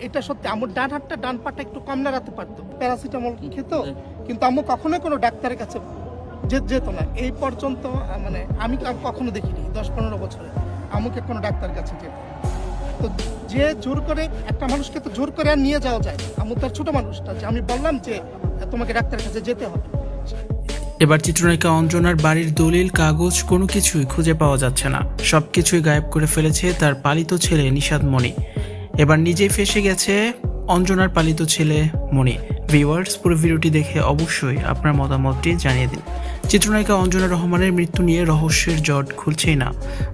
এটা সত্যি আমার ডান হাতটা ডান পাটা একটু কম নাড়াতে পারতো। প্যারাসিটামল খেত কিন্তু আম্মু কখনোই কোনো ডাক্তারের কাছে যে- যেত না। এই পর্যন্ত মানে আমি কখনো দেখিনি দশ পনেরো বছরে আম্মুকে কোনো ডাক্তার কাছে যেত। তো যে জোর করে একটা মানুষকে তো জোর করে আর নিয়ে যাওয়া যায়। না। আম্মু তার ছোট মানুষটা যে আমি বললাম যে তোমাকে ডাক্তারের কাছে যেতে হবে। এবার চিত্রনায়িকা অঞ্জনার বাড়ির দলিল কাগজ কোনো কিছুই খুঁজে পাওয়া যাচ্ছে না। সব কিছুই গায়েব করে ফেলেছে তার পালিত ছেলে নিষাদ মণি। এবার নিজেই ফেসে গেছে অঞ্জনার পালিত ছেলে মণি। ভিউয়ার্স পুরো ভিডিওটি দেখে অবশ্যই আপনার মতামতটি জানিয়ে দিন। চিত্রনায়িকা অঞ্জনা রহমানের মৃত্যু নিয়ে রহস্যের জট খুলছেই না।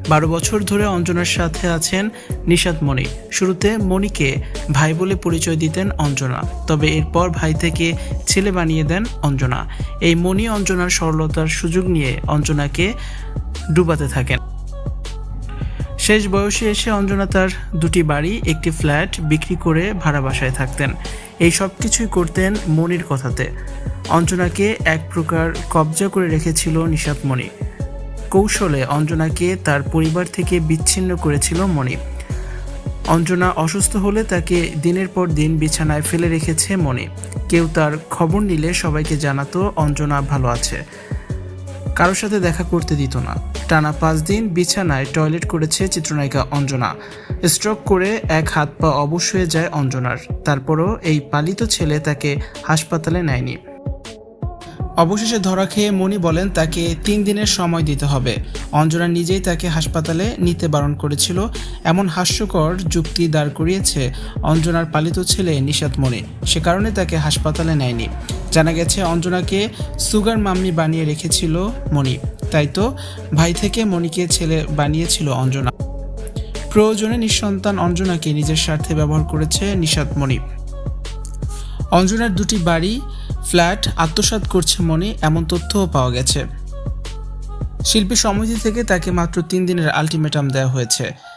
বারো বছর ধরে অঞ্জনার সাথে আছেন নিষাদ মণি। শুরুতে মণিকে ভাই বলে পরিচয় দিতেন অঞ্জনা, তবে এরপর ভাই থেকে ছেলে বানিয়ে দেন অঞ্জনা। এই মণি অঞ্জনার সরলতার সুযোগ নিয়ে অঞ্জনাকে ডুবাতে থাকেন। শেষ বয়সে এসে অঞ্জনা তার দুটি বাড়ি, একটি ফ্ল্যাট বিক্রি করে ভাড়া বাসায় থাকতেন। এই সব কিছুই করতেন মনির কথাতে। অঞ্জনাকে এক প্রকার কবজা করে রেখেছিল নিশাত মণি কৌশলে অঞ্জনাকে তার পরিবার থেকে বিচ্ছিন্ন করেছিল মণি অঞ্জনা অসুস্থ হলে তাকে দিনের পর দিন বিছানায় ফেলে রেখেছে মণি কেউ তার খবর নিলে সবাইকে জানাতো, অঞ্জনা ভালো আছে। কারোর সাথে দেখা করতে দিত না। টানা পাঁচ দিন বিছানায় টয়লেট করেছে চিত্রনায়িকা অঞ্জনা। স্ট্রোক করে এক হাত পা অবশ হয়ে যায় অঞ্জনার। তারপরও এই পালিত ছেলে তাকে হাসপাতালে নেয়নি। অবশেষে ধরা খেয়ে মণি বলেন, তাকে তিন দিনের সময় দিতে হবে। অঞ্জনা নিজেই তাকে হাসপাতালে নিতে বারণ করেছিল। এমন হাস্যকর যুক্তি দাঁড় করিয়েছে অঞ্জনার পালিত ছেলে নিশাত মণি। সে কারণে তাকে হাসপাতালে নেয়নি। জানা গেছে, অঞ্জনাকে সুগার মাম্মি বানিয়ে রেখেছিল মণি। তাই তো, ভাই থেকে মণিকে ছেলে বানিয়েছিল অঞ্জনা। প্রয়োজনে নিঃসন্তান অঞ্জনাকে নিজের স্বার্থে ব্যবহার করেছে নিষাদ মণি। অঞ্জনার দুটি বাড়ি, ফ্ল্যাট আত্মসাৎ করছে মনে এমন তথ্যও পাওয়া গেছে। শিল্পী সমিতি থেকে তাকে মাত্র তিন দিনের আলটিমেটাম দেওয়া হয়েছে।